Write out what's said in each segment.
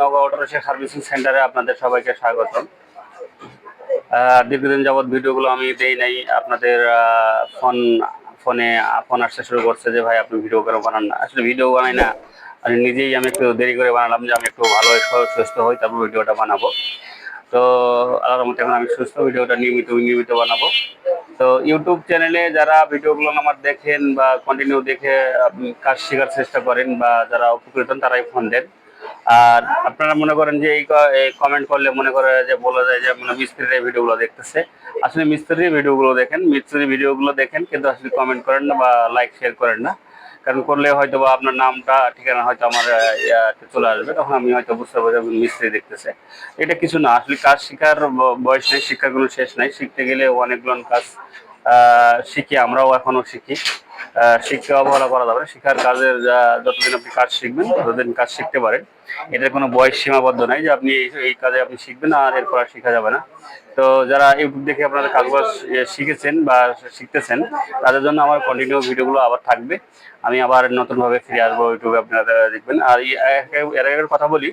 Nagaon auto rickshaw servicing সেন্টারে আপনাদের সবাইকে স্বাগতম। আহ, দীর্ঘদিন যাবৎ ভিডিওগুলো আমি দেই নাই। আপনাদের ফোন ফোনে ফোন আসতে শুরু করছে যে ভাই আপনি ভিডিও করে বানান না? আসলে ভিডিও বানাই না। আমি নিজেই আমি একটু দেরি করে বানালাম যে আমি একটু ভালো সুস্থ হই তারপর ভিডিওটা বানাবো। তো আল্লাহর মতো এখন আমি সুস্থ ভিডিওটা নিয়মিত নিয়মিত বানাবো। তো ইউটিউব চ্যানেলে যারা ভিডিওগুলো আমার দেখেন বা কন্টিনিউ দেখে কাজ শেখার চেষ্টা করেন বা যারা উপকৃত হন তারাই ফোন দেন। আর আপনারা মনে করেন যে এই কমেন্ট করলে মনে করে যে বলা যায় যে মানে মিস্ত্রির ভিডিওগুলো দেখতেছে। আসলে মিস্ত্রির ভিডিওগুলো দেখেন, মিস্ত্রির ভিডিওগুলো দেখেন, কিন্তু আসলে কমেন্ট করেন না বা লাইক শেয়ার করেন না। কারণ করলে হয়তো বা আপনার নামটা, ঠিকানা হয়তো আমার চলে আসবে, তখন আমি হয়তো বুঝতে পারব মিস্ত্রি দেখতেছে। এটা কিছু না, আসলে কাজ শেখার বয়স নেই, শিক্ষার কোনো শেষ নাই। শিখতে গেলে অনেকগুলো কাজ শিখি, আমরাও এখনও শিখি। শিক্ষা অবহেলা করা যাবে। শিখার কাজের যা- যতদিন আপনি কাজ শিখবেন, ততদিন কাজ শিখতে পারেন। এটার কোনো বয়স সীমাবদ্ধ নাই যে আপনি এই- কাজে আপনি শিখবেন আর এরপর আর শেখা যাবে না। তো যারা ইউটিউব দেখে আপনারা কাজবাজ শিখেছেন বা শিখতেছেন, তাদের জন্য আমার কন্টিনিউ ভিডিওগুলো আবার থাকবে। আমি আবার নতুনভাবে ফিরে আসব ইউটিউবে আপনারা দেখবেন। আর এর আগের কথা বলি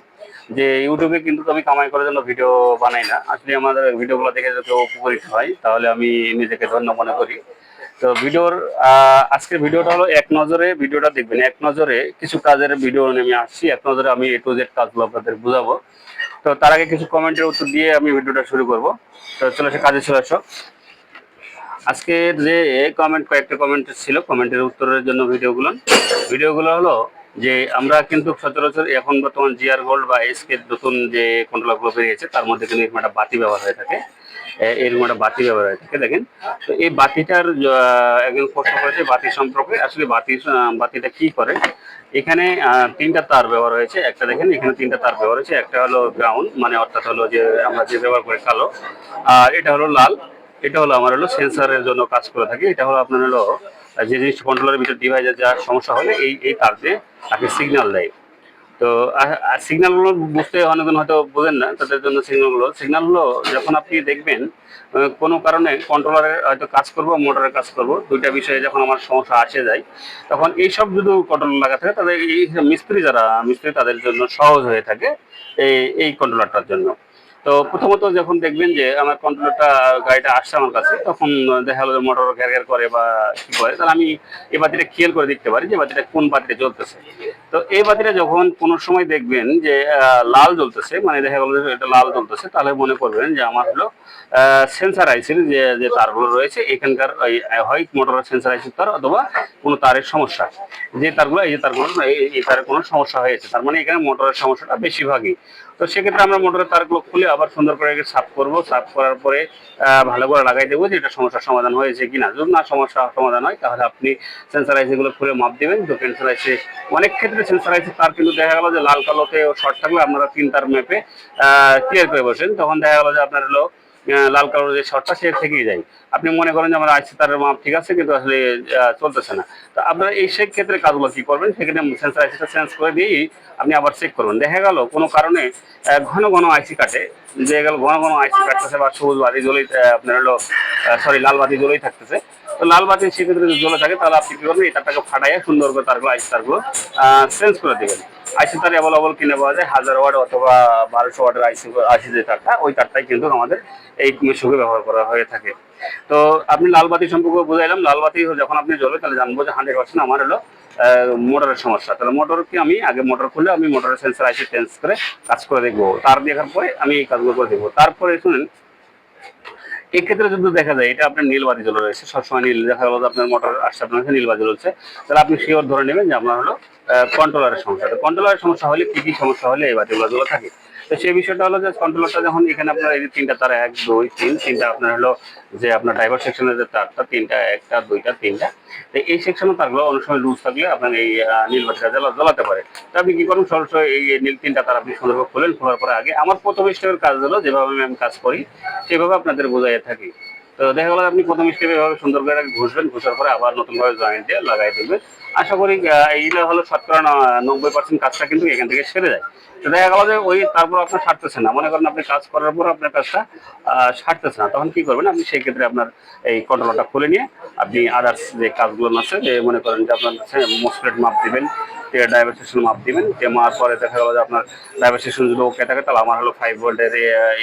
যে ইউটিউবে কিন্তু আমি কামাই করার জন্য ভিডিও বানাই না। আসলে আমাদের ভিডিওগুলো দেখে যদি উপকৃত হয়, তাহলে আমি নিজেকে ধন্য মনে করি। তো ভিডিওর আজকের ভিডিওটা হলো এক নজরে ভিডিওটা দেখবেন। এক নজরে কিছু কাজের ভিডিও আমি আসছি, এক নজরে আমি এ টু জেড কাজগুলো আপনাদের বুঝাবো। তো তার আগে কিছু কমেন্টের উত্তর দিয়ে আমি ভিডিওটা শুরু করব। তো চলে আসো, কাজে চলে আসো। আজকের যে কমেন্ট কয়েকটা কমেন্ট ছিল কমেন্টের উত্তরের জন্য ভিডিওগুলো। ভিডিওগুলো হলো যে আমরা কিন্তু সচরাচর এখন বর্তমান জিআর গোল্ড বা এসকে নতুন যে কন্ট্রোলারগুলো বেরিয়েছে, তার মধ্যে কিন্তু একটা বাতি ব্যবহার হয়ে থাকে। এরকম একটা বাতি ব্যবহার হয়ে থাকে দেখেন? তো এই বাতিটার একজন প্রশ্ন করেছে বাতি সম্পর্কে। আসলে বাতি বাতিটা কি করে? এখানে তিনটা তার ব্যবহার হয়েছে। একটা দেখেন, এখানে তিনটা তার ব্যবহার হয়েছে। একটা হলো ব্রাউন মানে অর্থাৎ হলো যে আমরা যে ব্যবহার করি কালো। আর এটা হলো লাল। এটা হলো আমার হলো সেন্সারের জন্য কাজ করে থাকে। এটা হলো আপনার হলো যে জিনিস কন্ট্রোলের ভিতরে ডিভাইসের যা সমস্যা হলে এই এই তার দিয়ে তাকে সিগন্যাল দেয়। তো, আর সিগন্যালগুলো বুঝতে অনেকজন হয়তো বোঝেন না, তাদের জন্য সিগন্যালগুলো সিগন্যালগুলো যখন আপনি দেখবেন কোনো কারণে কন্ট্রোলারের হয়তো কাজ করব মোটরের কাজ করব, দুইটা বিষয়ে যখন আমার সমস্যা আসে যায়, তখন এইসব যদি কন্ট্রোল লাগা থাকে তাদের এই মিস্ত্রি যারা, মিস্ত্রি তাদের জন্য সহজ হয়ে থাকে এই এই কন্ট্রোলারটার জন্য। তো প্রথমত যখন দেখবেন যে আমার কন্ট্রোলারটা গাড়িটা আসছে আমার কাছে, তখন দেখা গেলো মোটর ঘের ঘের করে বা কি করে, তাহলে আমি এই বাতিটা খেয়াল করে দেখতে পারি যে বাতিটা কোন বাতিটা জ্বলতেছে। তো এই বাতিটা যখন কোনো সময় দেখবেন যে লাল জ্বলতেছে মানে দেখা গেলো এটা লাল জ্বলতেছে, তাহলে মনে করবেন যে আমার হলো সেন্সার আইসির যে যে তারগুলো রয়েছে, এখানকার হয় মোটরের সেন্সার আইসির তার অথবা কোনো তারের সমস্যা। যে তারগুলো, এই যে তারগুলো, এই তারের কোনো সমস্যা হয়েছে, তার মানে এখানে মোটরের সমস্যাটা বেশিরভাগই। তো সেক্ষেত্রে আমরা মোটরের তারগুলো খুলে আবার সুন্দর করে সাফ করব। সাফ করার পরে ভালো করে লাগাই দেবো যে এটা সমস্যার সমাধান হয়েছে কিনা। যদি না সমস্যা সমাধান হয়, তাহলে আপনি সেন্সারাইজ এগুলো খুলে মাপ দেবেন। তো সেন্সরাইসি অনেক ক্ষেত্রে সেন্সারাইজ তার কিন্তু দেখা গেলো যে লাল কালোতে শর্ট থাকলে আপনারা তিন তার মেপে ক্লিয়ার করে বসেন। তখন দেখা গেলো যে আপনার হলো লাল কালোর যে শর্টটা, সে থেকেই যায়। আপনি মনে করেন যে আমার আইসি তারের মাপ ঠিক আছে, কিন্তু আসলে চলতেছে না। তো আপনারা এই সেই ক্ষেত্রে কাজগুলো কি করবেন? সেখানে সেন্সার আইসিটা চেঞ্জ করে দিয়েই আপনি আবার চেক করবেন দেখা গেল, কোনো কারণে ঘন ঘন আইসি কাটে। যে গেল, ঘন ঘন আইসি কাটতেছে বা সবুজ বাতি জ্বলেই আপনার হলো সরি লাল বাতি জ্বলেই থাকতেছে। তো লাল বাতি সেক্ষেত্রে যদি জ্বলে থাকে, তাহলে আপনি কি করবেন? এই তারটাকে ফাটাইয়া সুন্দর করে তারগুলো আইসি তারগুলো চেঞ্জ করে দেবেন। আইসি তার অ্যাভেলেবল কিনে পাওয়া যায়, হাজার ওয়াট অথবা বারোশো ওয়াটের আইসি আইসি যে তারটা, ওই তারটাই কিন্তু আমাদের এই মেশুকে ব্যবহার করা হয়ে থাকে। তো আপনি লাল বাতি সম্পর্কে বুঝাইলাম লাল বাতি যখন আপনি জ্বলবে, তাহলে জানব যে হান্ড্রেড পার্সেন্ট আমার হলো মোটরের সমস্যা। তাহলে মোটরকে আমি, আগে মোটর খুলে আমি মোটরের সেন্সার আইসি চেঞ্জ করে কাজ করে দেখব। তার দেখার পরে আমি এই কাজগুলো করে দেখব। তারপরে শুনেন এক্ষেত্রে যদি দেখা যায়, এটা আপনার নীল বাতি রয়েছে। সবসময় নীল দেখা গেল আপনার মোটর আসছে, আপনার কাছে নীল বাতি জ্বলছে। তাহলে আপনি শিওর ধরে নেবেন যে আপনার হলো কন্ট্রোলারের সমস্যা। কন্ট্রোলারের সমস্যা হলে কি কি সমস্যা হলে এই বাতিগুলো থাকে? তো সেই বিষয়টা হলো যে কন্ট্রোলারটা যখন এখানে আপনার এই তিনটা তার এক, দুই, তিন, তিনটা আপনার হলো যে আপনার ড্রাইভার সেকশনের যে তারটা, তিনটা একটা, দুইটা, তিনটা, তো এই সেকশনের তারগুলো অনেক সময় লুজ থাকলে আপনার এই নীল বাতিটা জ্বালা, জ্বালাতে পারে। তো আপনি কি করুন? সরাসরি এই নীল তিনটা তার আপনি সুন্দরভাবে খোলেন, খোলার পরে আগে আমার প্রথম স্টেপের কাজ হলো যেভাবে আমি কাজ করি, সেভাবে আপনাদের বোঝাইয়া থাকি। তো দেখা গেল আপনি প্রথম স্টেপে এভাবে সুন্দর করে ঘুষবেন, ঘুষার পরে আবার নতুনভাবে জয়েন্ট দিয়ে লাগাই দেবেন। আশা করি এইগুলো হলো শতকরা নব্বই পার্সেন্ট কাজটা কিন্তু এখান থেকে সেরে যায়। তো দেখা গেল যে ওই তারপর আপনার সারতেছে না। মনে করেন আপনি কাজ করার পর আপনার কাজটা সারতেছে না। তখন কি করবেন? আপনি সেই ক্ষেত্রে আপনার এই কন্ট্রোলটা খুলে নিয়ে আপনি আদার্স যে কাজগুলো আছে, যে মনে করেন যে আপনার মোসপ্লেট মাপ দিবেন ডায়াবেটিসের মাপ দিবেন, যে মার পরে দেখা গেলো যে আপনার ডায়াবেটিস যদি ওকে থাকে, তাহলে আমার হলো ফাইভ ভোল্টের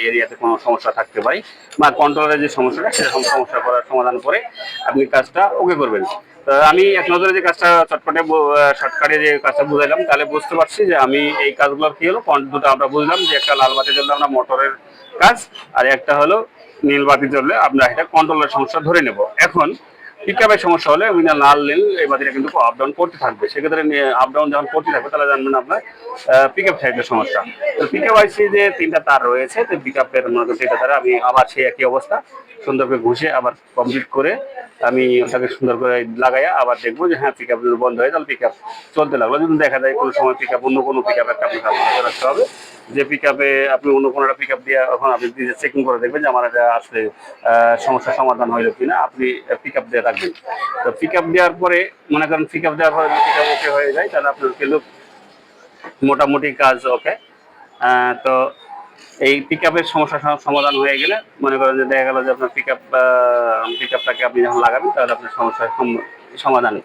এরিয়াতে কোনো সমস্যা থাকতে পারে। বা কন্ট্রোলের যে সমস্যাটা সেরকম সমস্যা করার সমাধান করে আপনি কাজটা ওকে করবেন। আমি এক নজরে যে কাজটা চটপটে শর্টকাটে যে কাজটা বুঝাইলাম, তাহলে বুঝতে পারছি যে আমি এই কাজগুলো কি হলো। পয়েন্ট দুটো আমরা বুঝলাম যে একটা লাল বাতি জ্বললে আমরা মোটরের কাজ, আর একটা হলো নীল বাতি জ্বললে আমরা এটা কন্ট্রোলের সমস্যা ধরে নেব। এখন পিকআপের সমস্যা হলে ওই না লাল নীল এই বাতিটা কিন্তু আপ ডাউন করতে থাকবে। সেক্ষেত্রে আপ ডাউন যখন করতে থাকবে, তাহলে জানবেন আপনার পিকআপ সাইডের সমস্যা। তো পিকআপ আইসি যে তিনটা তার রয়েছে, তো পিকআপের মনে করেন তিনটা তারে, আমি আবার সেই একই অবস্থা, সুন্দর করে ঘুষে আবার কমপ্লিট করে আমি ওটাকে সুন্দর করে লাগাইয়া আবার দেখব যে হ্যাঁ পিকআপ যদি বন্ধ হয় তাহলে পিকআপ চলতে লাগল। যদি দেখা যায় কোনো সময় পিকআপ অন্য কোনো পিকআপ একটা আপনাকে আপনাকে রাখতে হবে যে পিকআপে আপনি অন্য কোনো একটা পিকআপ দিয়ে এখন আপনি নিজে চেকিং করে দেখবেন যে আমার এটা আসলে সমস্যার সমাধান হইল কিনা, আপনি পিক আপ দিয়ে রাখবেন। তো পিক আপ দেওয়ার পরে, মনে করেন পিক আপ দেওয়ার পরে পিক আপ ওকে হয়ে যায়, তাহলে আপনার কিন্তু মোটামুটি কাজ ওকে তো এই পিক আপের সমস্যা সমাধান হয়ে গেলে মনে করেন যে দেখা গেল যে আপনার পিক আপ পিক আপটাকে আপনি যখন লাগাবেন, তাহলে আপনার সমস্যার সম- সমাধান।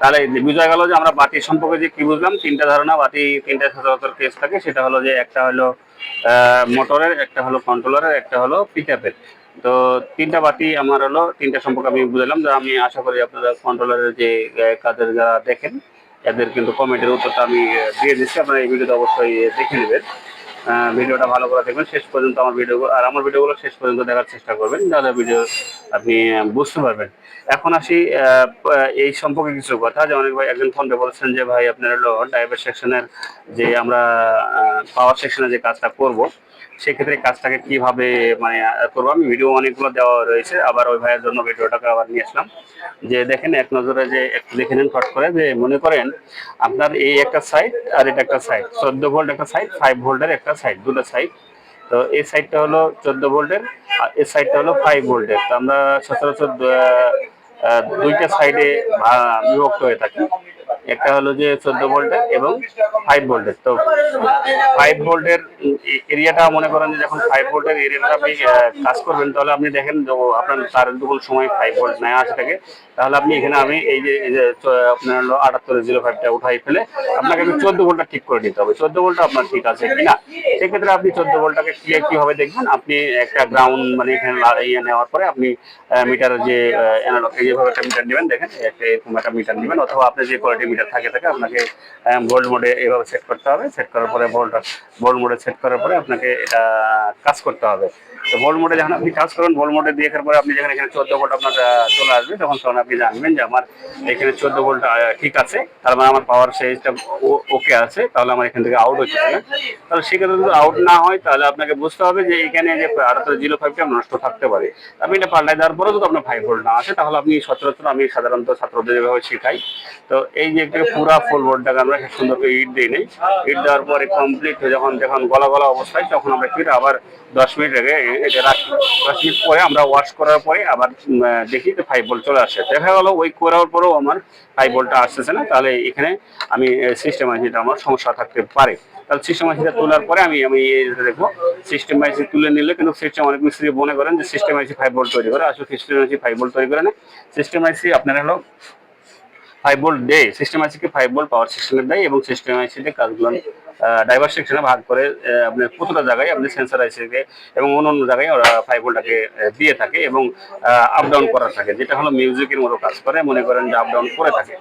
তাহলে বোঝা গেল যে আমরা বাতি সম্পর্কে যে কি বুঝলাম, তিনটা ধারণা বাতি তিনটা সচরাচর কেস থাকে, সেটা হলো যে একটা হলো মোটরের একটা হলো কন্ট্রোলারের একটা হলো পিক তো তিনটা বাতি আমার হলো, তিনটা সম্পর্কে আমি বুঝলাম। যে আমি আশা করি আপনারা কন্ট্রোলারের যে কাজের যারা দেখেন, এদের কিন্তু কমেন্টের উত্তরটা আমি দিয়ে দিচ্ছি। আপনারা এই ভিডিওটা অবশ্যই দেখে নেবেন। ভিডিওটা ভালো করে দেখবেন, শেষ পর্যন্ত আমার ভিডিও আর আমার ভিডিওগুলো শেষ পর্যন্ত দেখার চেষ্টা করবেন তাহলে ভিডিও আপনি বুঝতে পারবেন। এখন আসি এই সম্পর্কে কিছু কথা, যে অনেক ভাই একজন ফোন বলেছেন যে, ভাই, আপনার হলো ড্রাইভার সেকশনের যে আমরা পাওয়ার সেকশনে যে কাজটা করব সেক্ষেত্রে কাজটাকে কীভাবে মানে করব? আমি ভিডিও অনেকগুলো দেওয়া রয়েছে, আবার ওই ভাইয়ের জন্য ভিডিওটাকে আবার নিয়ে আসলাম। যে দেখেন, এক নজরে যে, একটু দেখে নেন ফট করে, যে মনে করেন আপনার এই একটা সাইড আর এটা একটা সাইড চোদ্দ ভোল্ট একটা সাইড ফাইভ ভোল্টের একটা সাইড দুটো সাইড তো এই সাইডটা হলো চোদ্দ ভোল্টের আর এই সাইডটা হলো ফাইভ ভোল্টের তো আমরা সচরাচর দুইটা সাইডে বিভক্ত হয়ে থাকি। একটা হলো যে চোদ্দ ভোল্টের এবং ফাইভ ভোল্টের। তো ফাইভ ভোল্টের এরিয়াটা মনে করেন যে যখন ফাইভ ভোল্টের এরিয়াটা আপনি কাজ করবেন, তাহলে আপনি দেখেন আপনার তার যখন সময় ফাইভ ভোল্ট নেওয়া আসে থাকে। তাহলে আপনি এখানে আমি এই যে আপনার হলো আটাত্তর জিরো ফাইভটা উঠাই ফেলে, আপনাকে আমি চোদ্দ ভোল্টটা ঠিক করে দিতে হবে। চোদ্দ ভোল্টটা আপনার ঠিক আছে কিনা? সেক্ষেত্রে আপনি চোদ্দ ভোল্টটাকে ক্লিয়ার কীভাবে দেখবেন? আপনি একটা গ্রাউন্ড মানে এখানে ইয়ে নেওয়ার পরে আপনি মিটারের যে অ্যানালগ যেভাবে একটা মিটার নেবেন, দেখেন একটা এরকম একটা মিটার নেবেন, অথবা আপনি যে কোয়ালিটি মিটার থাকে থাকে আপনাকে গোল্ড মোডে এভাবে সেট করতে হবে। সেট করার পরে ভোল্ট ভোল্ট মোডে সেট করার পরে আপনাকে এটা কাজ করতে হবে। তো ভোল্ট মোডে যখন আপনি কাজ করবেন ভোল্ট দিয়ে পরে আপনি যখন এখানে চোদ্দ ভোল্ট আপনার চলে আসবে, তখন তখন আপনি জানবেন যে আমার এখানে চোদ্দ ভোল্ট ঠিক আছে। তার মানে আমার পাওয়ার সাইজটা ওকে আছে, তাহলে আমার এখান থেকে আউট হচ্ছে না? তাহলে সেক্ষেত্রে যদি আউট না হয়, তাহলে আপনাকে বুঝতে হবে যে এখানে যে আটাত্তর জিরো ফাইভটা নষ্ট থাকতে পারে। আপনি এটা পাল্টাই দেওয়ার পরেও যদি আপনার ফাইভ ভোল্ট না আসে, তাহলে আপনি সচরাচর আমি সাধারণত ছাত্রদের যেভাবে শেখাই, তো এই যে একটা পুরা ফুল বোর্ডটাকে আমরা সুন্দর করে ইট দিই নেই। ইট দেওয়ার পরে কমপ্লিট যখন যখন গলা গলা অবস্থায় তখন আমরা কি আবার দশ মিনিট আগে এটা রাখি। মিনিট পরে আমরা ওয়াশ করার পরে আবার দেখি যে ফাইভ ভোল্ট চলে আসে দেখা গেল ওই করার পরেও আমার ফাইভ ভোল্টটা আসতেছে না। তাহলে এখানে আমি সিস্টেম যেটা আমার সমস্যা থাকতে পারে। তাহলে সিস্টেম আইসিটা তোলার পরে আমি আমি দেখব সিস্টেম আইসি তুলে নিলে কিন্তু সিস্টেম অনেক মিস্ত্রি মনে করেন যে সিস্টেম আইসি ফাইভ ভোল্ট তৈরি করে। আসলে সিস্টেম আইসি ফাইভ ভোল্ট তৈরি করে না। সিস্টেম আইসি আপনার হলো ফাইভ ভোল্ট দেয় সিস্টেম আইসিকে ফাইভ ভোল্ট পাওয়ার সিস্টেমের দেয় এবং সিস্টেম আইসিতে কাজগুলো ডাইভার সেকশনে ভাগ করে আপনার প্রতিটা জায়গায় আপনি সেন্সার আইসিকে এবং অন্য অন্য জায়গায় ওরা ফাইভ ভোল্টটাকে দিয়ে থাকে এবং আপ ডাউন করা থাকে, যেটা হলো মিউজিকের মতো কাজ করে, মনে করেন যে আপ ডাউন করে থাকে।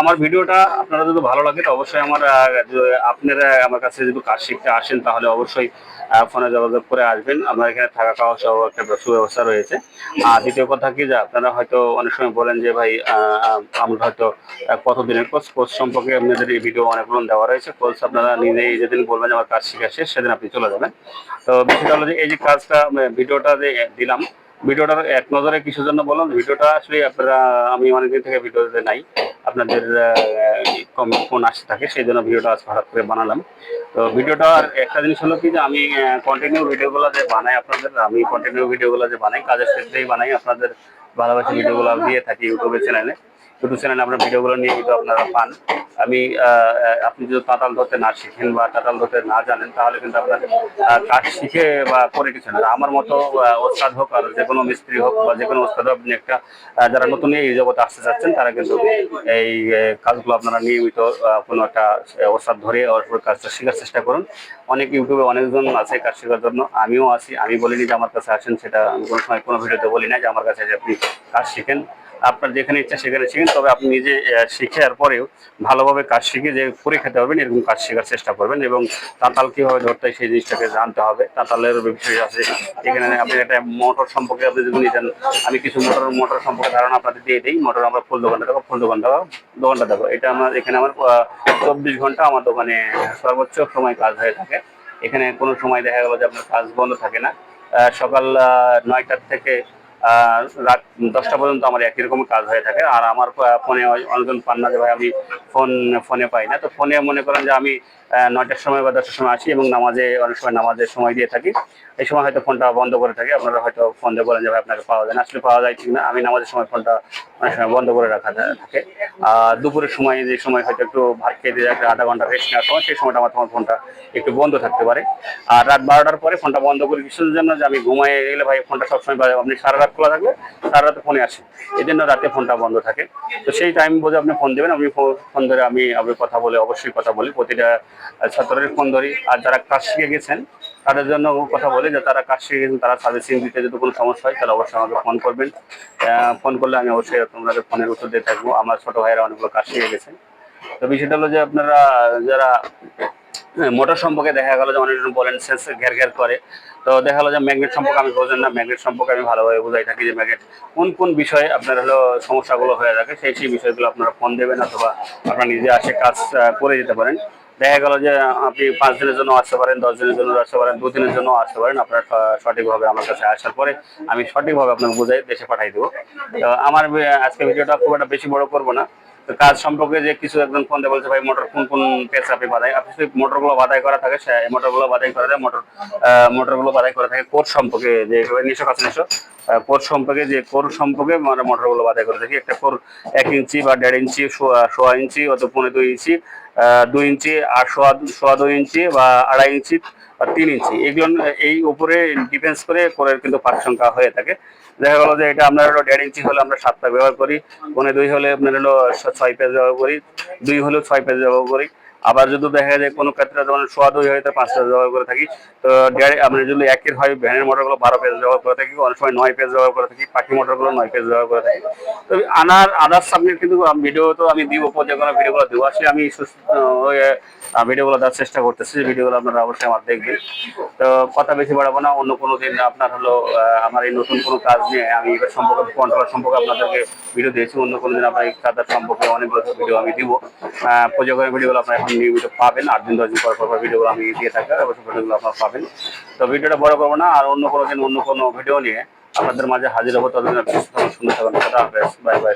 আমার ভিডিওটা আপনারা যদি ভালো লাগে তো অবশ্যই আমার আপনারা আমার কাছে যদি কাজ শিখতে আসেন তাহলে অবশ্যই ফোনে যোগাযোগ করে আসবেন। আপনার এখানে থাকা খাওয়া সহ একটা সুব্যবস্থা রয়েছে। আর দ্বিতীয় কথা কি যে আপনারা হয়তো অনেক সময় বলেন যে, ভাই আমরা হয়তো কতদিনের কোর্স কোর্স সম্পর্কে আপনাদের এই ভিডিও অনেকগুলো দেওয়া রয়েছে। কোর্স আপনারা নিজেই যেদিন বলবেন আমার কাজ শিখে শেষ, সেদিন আপনি চলে যাবেন। তো বিষয়টা হলো যে, এই যে কাজটা ভিডিওটা যে দিলাম ভিডিওটার এক নজরে কিছুর জন্য বললাম? ভিডিওটা আসলে আপনারা, আমি অনেকদিন থেকে ভিডিওতে নাই। আপনাদের ফোন আসতে থাকে, সেই জন্য ভিডিওটা আজ হঠাৎ করে বানালাম। তো ভিডিওটার একটা জিনিস হলো কি যে, আমি কন্টিনিউ ভিডিওগুলো যে বানাই আপনাদের, আমি কন্টিনিউ ভিডিওগুলো যে বানাই, কাজের ক্ষেত্রেই বানাই আপনাদের ভালোবাসা ভিডিওগুলো দিয়ে থাকি ইউটিউবের চ্যানেলে ইউটিউব চ্যানেলে আপনার ভিডিওগুলো নিয়মিত আপনারা পান। আমি আপনি যদি তাঁতাল ধরতে না শিখেন বা তাঁতাল ধরতে না জানেন, তাহলে কিন্তু আপনার কাজ শিখে বা করে কিছু না। আমার মতো ওস্তাদ হোক আর যে কোনো মিস্ত্রি হোক বা যে কোনো ওস্তাদ হোক একটা যারা নতুন এই জগতে আসতে চাচ্ছেন, তারা কিন্তু এই কাজগুলো আপনারা নিয়মিত কোনো একটা ওস্তাদ ধরে ওর কাজটা শেখার চেষ্টা করুন। অনেক ইউটিউবে অনেকজন আছে কাজ শেখার জন্য, আমিও আছি। আমি বলিনি যে আমার কাছে আসেন, সেটা আমি কোনো সময় কোনো ভিডিওতে বলি না যে আমার কাছে আপনি কাজ শিখেন। আপনার যেখানে ইচ্ছা সেখানে শিখেন, তবে আপনি নিজে শিখে আর পরেও ভালোভাবে কাজ শিখে যে করে খেতে পারবেন, এরকম কাজ শেখার চেষ্টা করবেন এবং তাঁতাল কীভাবে ধরতে সেই জিনিসটাকে জানতে হবে। তাঁতালের বিষয় আছে। এখানে আপনি একটা মোটর সম্পর্কে আপনি যদি নিতেন আমি কিছু মোটর মোটর সম্পর্কে ধারণা আপনাদের দিয়ে দিই। মোটর আমরা ফুল দোকানটা দেবো ফুল দোকান দেবো দোকানটা দেবো এটা আমার, এখানে আমার চব্বিশ ঘণ্টা আমার দোকানে সর্বোচ্চ সময় কাজ হয়ে থাকে। এখানে কোনো সময় দেখা গেলো যে আপনার কাজ বন্ধ থাকে না। সকাল নয়টার থেকে রাত দশটা পর্যন্ত আমার একই রকম কাজ হয়ে থাকে। আর আমার ফোনে অনেকজন পান না যে ভাই, আমি ফোন, ফোনে পাই না। তো ফোনে মনে করেন যে আমি নয়টার সময় বা দশটার সময় আসি এবং নামাজে অনেক সময় নামাজের সময় দিয়ে থাকি। এই সময় হয়তো ফোনটা বন্ধ করে থাকি, আপনারা হয়তো ফোন দিয়ে বলেন যে, ভাই, আপনাকে পাওয়া যায় না। আসলে পাওয়া যায় ঠিক না। আমি নামাজের সময় ফোনটা অনেক সময় বন্ধ করে রাখা থাকে। আর দুপুরের সময় যে সময় হয়তো একটু ভাত খেয়ে দিয়ে একটা আধা ঘণ্টা রেস্ট নেওয়ার সময়, সেই সময়টা আমার তোমার ফোনটা একটু বন্ধ থাকতে পারে। আর রাত বারোটার পরে ফোনটা বন্ধ করে কিছুর জন্য যে আমি ঘুমাই গেলে ভাই, ফোনটা সবসময়। আপনি সারা রাত খোলা থাকলে সারা রাতে ফোনে আসে। এই জন্য রাতে ফোনটা বন্ধ থাকে। তো সেই টাইম বুঝে আপনি ফোন দেবেন, আমি ফো- ফোন ধরে আমি আমি কথা বলে, অবশ্যই কথা বলি। প্রতিটা আহ, ছাত্রের ফোন ধরি আর যারা কাজ শিখে গেছেন তাদের জন্য কথা বলি যে তারা কাজ শিখে গেছেন তারা সার্ভিসিং দিতে যদি কোনো সমস্যা হয় তাহলে অবশ্যই আমাকে ফোন করবেন। ফোন করলে আমি অবশ্যই আপনাদের ফোনের উত্তর দিয়ে থাকব। আমার ছোট ভাইয়েরা অনেকগুলো কাজ শিখে গেছেন তো বিষয়টা হলো যে আপনারা যারা মোটর সম্পর্কে দেখা গেল যে অনেকজন বলেন সেন্স ঘের ঘের করে। তো দেখা গেলো যে ম্যাগনেট সম্পর্কে আমি বোঝেন না। ম্যাগনেট সম্পর্কে আমি ভালোভাবে বোঝাই থাকি যে ম্যাগনেট কোন কোন বিষয়ে আপনার হলো সমস্যাগুলো হয়ে থাকে সেই সেই বিষয়গুলো আপনারা ফোন দেবেন অথবা আপনারা নিজে আসে কাজ করে যেতে পারেন। দেখা গেল যে আপনি পাঁচ দিনের জন্য আসতে পারেন, দশ দিনের জন্য আসতে পারেন, দু দিনের জন্য আসতে পারেন, আপনার সঠিকভাবে আমার কাছে আসার পরে আমি সঠিকভাবে আপনাকে বুঝাই দেশে পাঠাই দেবো। তো আমার আজকে ভিডিওটা খুব একটা বেশি বড় করব না। তো কাজ সম্পর্কে যে কিছু একজন ফোন বলছে, ভাই, মোটর কোন কোন পেজ আপনি বাধাই? আপনি যদি মোটরগুলো বাধাই করা থাকে, সে, মোটরগুলো বাধাই করা যায়, মোটর মোটরগুলো বাধাই করা থাকে, কোর সম্পর্কে যে, নিশো কাছে নিশো কোর সম্পর্কে যে, কোর সম্পর্কে আমরা মোটরগুলো বাধাই করে থাকি, একটা কোর এক ইঞ্চি বা দেড় ইঞ্চি সোয়া ইঞ্চি অথবা পনেরো দুই ইঞ্চি দুই ইঞ্চি আর সোয়া সোয়া দুই ইঞ্চি বা আড়াই ইঞ্চি বা তিন ইঞ্চি। এগুলো এই উপরে ডিফেন্স করে কোরের কিন্তু পাট সংখ্যা হয়ে থাকে। দেখা গেলো যে এটা আপনার হলো দেড় ইঞ্চি হলে আমরা সাতটা ব্যবহার করি কোনে দুই হলে আপনার হলো ছয় পেজ ব্যবহার করি, দুই হলেও ছয় পেজ ব্যবহার করি। আবার যদি দেখা যায় কোনো ক্ষেত্রে যেমন সোয়া দুই হয়, তো পাঁচ পেজ ব্যবহার করে থাকি। তো দেড় আমরা যদি একের হয়, ভ্যানের মোটরগুলো বারো পেজ ব্যবহার করে থাকি, অনেক সময় নয় পেজ ব্যবহার করে থাকি, পাখি মোটরগুলো নয় পেজ ব্যবহার করে থাকি। তো আনার আদার্স সাবমিট কিন্তু ভিডিও তো আমি দিব কোনো ভিডিওগুলো দিব। আসলে আমি ভিডিওগুলো দেওয়ার চেষ্টা করতেছি ভিডিওগুলো আপনারা অবশ্যই আমার দেখবেন। তো কথা বেশি বাড়াবো না, অন্য কোনো দিন আপনার হলো আমার এই নতুন কোনো কাজ নিয়ে আমি এবার সম্পর্কে কন্ট্রোল সম্পর্কে আপনাদেরকে ভিডিও দিয়েছি, অন্য কোনো দিন আপনার এই কাজের সম্পর্কে অনেকগুলো ভিডিও আমি দিব। প্রযোগের ভিডিওগুলো আপনারা এখন নিয়মিত পাবেন, আট দিন, দশ দিন পর পর ভিডিওগুলো আমি দিয়ে থাকি অবশ্যই ভিডিওগুলো আপনারা পাবেন তো ভিডিওটা বড় করব না, আর অন্য কোনো দিন অন্য কোনো ভিডিও নিয়ে আপনাদের মাঝে হাজির হব ততদিন আপনি থাকবেন বাই বাই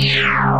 Meow.